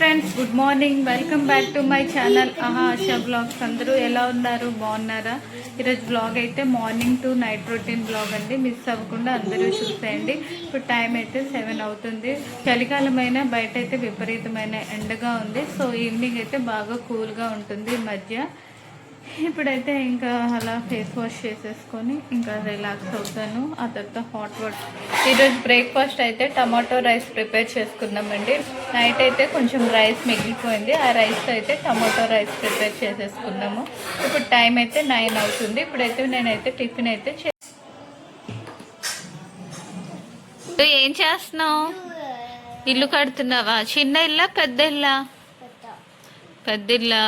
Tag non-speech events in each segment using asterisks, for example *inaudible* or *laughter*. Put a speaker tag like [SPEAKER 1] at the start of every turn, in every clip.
[SPEAKER 1] Friends good morning welcome back to my channel ఆహా Asha blogs అందరూ ఎలా ఉన్నారు? బాగున్నారా? ఈరోజు బ్లాగ్ అయితే morning to night routine blog అండి. మిస్ అవ్వకుండా అందరూ చూసేయండి. ఇప్పుడు టైం అయితే సెవెన్ అవుతుంది. చలికాలమైన బయట అయితే విపరీతమైన ఎండగా ఉంది. సో ఈవినింగ్ అయితే బాగా కూల్గా ఉంటుంది ఈ మధ్య. ఇప్పుడైతే ఇంకా అలా ఫేస్ వాష్ చేసేసుకొని ఇంకా రిలాక్స్ అవుతాను. ఆ తర్వాత హాట్ వాటర్. ఈరోజు బ్రేక్ఫాస్ట్ అయితే టమాటో రైస్ ప్రిపేర్ చేసుకున్నామండి. నైట్ అయితే కొంచెం రైస్ మిగిలిపోయింది. ఆ రైస్తో అయితే టమాటో రైస్ ప్రిపేర్ చేసేసుకున్నాము. ఇప్పుడు టైం అయితే నైన్ అవుతుంది. ఇప్పుడైతే నేనైతే టిఫిన్ అయితే చే ఏం చేస్తున్నావు? ఇల్లు కడుతున్నావా? చిన్న ఇల్లా పెద్ద ఇల్లా? పెద్ద ఇల్లా?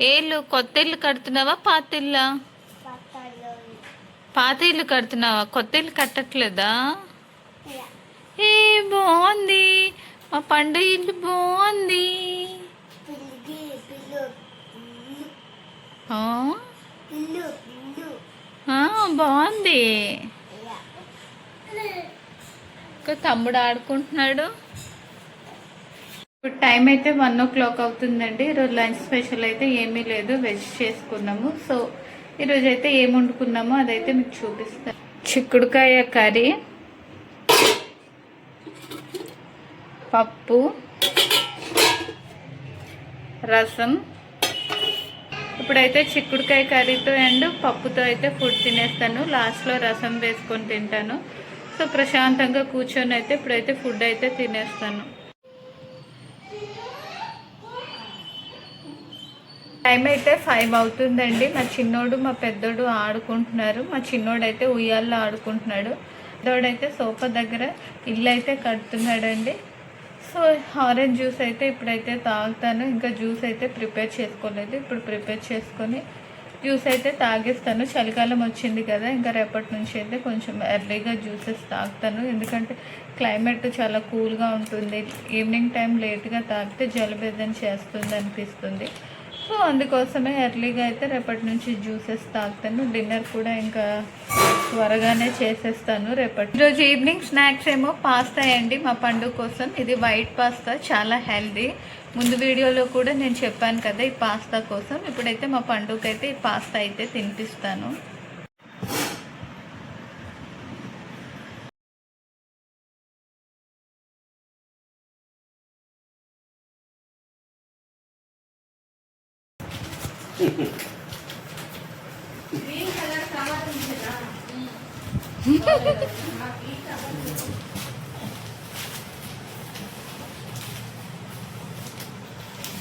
[SPEAKER 1] ఏ ఇల్లు కొత్త ఇల్లు కడుతున్నావా పాత ఇల్లా పాత ఇల్లు కడుతున్నావా? కొత్త ఇల్లు కట్టట్లేదా? ఏ బాగుంది మా పండు ఇల్లు బాగుంది బాగుంది ఇంకా తమ్ముడు ఆడుకుంటున్నాడు. ఇప్పుడు టైం అయితే వన్ ఓ క్లాక్ అవుతుందండి. ఈరోజు లంచ్ స్పెషల్ అయితే ఏమీ లేదు. వెజ్ చేసుకున్నాము. సో ఈరోజు అయితే ఏం వండుకున్నామో అదైతే మీకు చూపిస్తాను. చిక్కుడుకాయ కర్రీ పప్పు రసం. ఇప్పుడైతే చిక్కుడుకాయ కర్రీతో అండ్ పప్పుతో అయితే ఫుడ్ తినేస్తాను. లాస్ట్లో రసం వేసుకొని తింటాను. సో ప్రశాంతంగా కూర్చొని అయితే ఇప్పుడైతే ఫుడ్ అయితే తినేస్తాను. టైం అయితే ఫైవ్ అవుతుందండి. మా చిన్నోడు మా పెద్దోడు ఆడుకుంటున్నారు. మా చిన్నోడు అయితే ఉయ్యాల్లో ఆడుకుంటున్నాడు. పెద్దోడైతే సోఫా దగ్గర ఇల్లు అయితే కడుతున్నాడండి. సో ఆరెంజ్ జ్యూస్ అయితే ఇప్పుడైతే తాగుతాను. ఇంకా జ్యూస్ అయితే ప్రిపేర్ చేసుకోలేదు. ఇప్పుడు ప్రిపేర్ చేసుకొని జ్యూస్ అయితే తాగేస్తాను. చలికాలం వచ్చింది కదా ఇంకా రేపటి నుంచి అయితే కొంచెం ఎర్లీగా జ్యూసెస్ తాగుతాను. ఎందుకంటే క్లైమేట్ చాలా కూల్గా ఉంటుంది. ఈవినింగ్ టైం లేట్గా తాగితే జలుబేదం చేస్తుంది అనిపిస్తుంది. సో అందుకోసమే ఎర్లీగా అయితే రేపటి నుంచి జ్యూసెస్ తాగుతాను. డిన్నర్ కూడా ఇంకా త్వరగానే చేసేస్తాను రేపటి ఈరోజు ఈవినింగ్ స్నాక్స్ ఏమో పాస్తా అండి మా పండుగ కోసం. ఇది వైట్ పాస్తా చాలా హెల్దీ. ముందు వీడియోలో కూడా నేను చెప్పాను కదా ఈ పాస్తా కోసం. ఇప్పుడైతే మా పండుగకి అయితే ఈ పాస్తా అయితే తినిపిస్తాను. *laughs*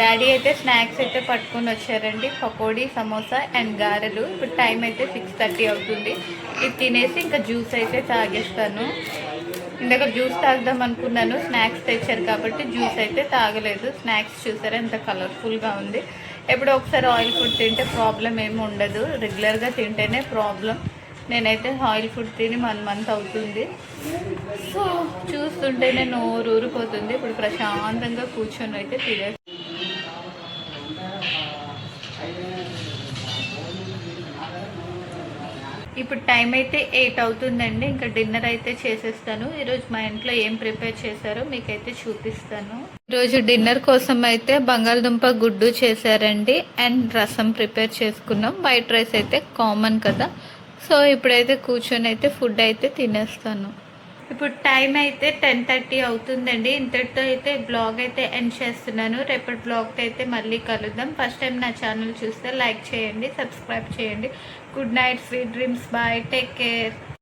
[SPEAKER 1] డాడీ అయితే స్నాక్స్ అయితే పట్టుకొని వచ్చారండి. పకోడీ సమోసా అండ్ గారెలు. ఇప్పుడు టైం అయితే సిక్స్ థర్టీ అవుతుంది. ఇది తినేసి ఇంకా జ్యూస్ అయితే తాగేస్తాను. ఇందాక జ్యూస్ తాగుదాం అనుకున్నాను. స్నాక్స్ తెచ్చారు కాబట్టి జ్యూస్ అయితే తాగలేదు. స్నాక్స్ చూసారా? ఎంత కలర్ఫుల్గా ఉంది. ఎప్పుడో ఒకసారి ఆయిల్ ఫుడ్ తింటే ప్రాబ్లం ఏమి ఉండదు. రెగ్యులర్గా తింటేనే ప్రాబ్లం. నేనైతే ఆయిల్ ఫుడ్ తిని వన్ మంత్ అవుతుంది. సో చూస్తుంటేనే నోరు ఊరిపోతుంది. ఇప్పుడు ప్రశాంతంగా కూర్చొని అయితే తినే ఇప్పుడు టైం అయితే ఎయిట్ అవుతుందండి. ఇంకా డిన్నర్ అయితే చేసేస్తాను. ఈరోజు మా ఇంట్లో ఏం ప్రిపేర్ చేశారో మీకైతే చూపిస్తాను. ఈరోజు డిన్నర్ కోసం అయితే బంగాళదుంప గుడ్డు చేశారండి. అండ్ రసం ప్రిపేర్ చేసుకున్నాం. వైట్ రైస్ అయితే కామన్ కదా. సో ఇప్పుడైతే కూర్చొని అయితే ఫుడ్ అయితే తినేస్తాను. ఇప్పుడు టైం అయితే టెన్ థర్టీ అవుతుందండి. ఇంతటితో అయితే బ్లాగ్ అయితే ఎండ్ చేస్తున్నాను. రేపటి బ్లాగ్తో అయితే మళ్ళీ కలుద్దాం. ఫస్ట్ టైం నా ఛానల్ చూస్తే లైక్ చేయండి సబ్స్క్రైబ్ చేయండి. Good night sweet dreams bye. Take care.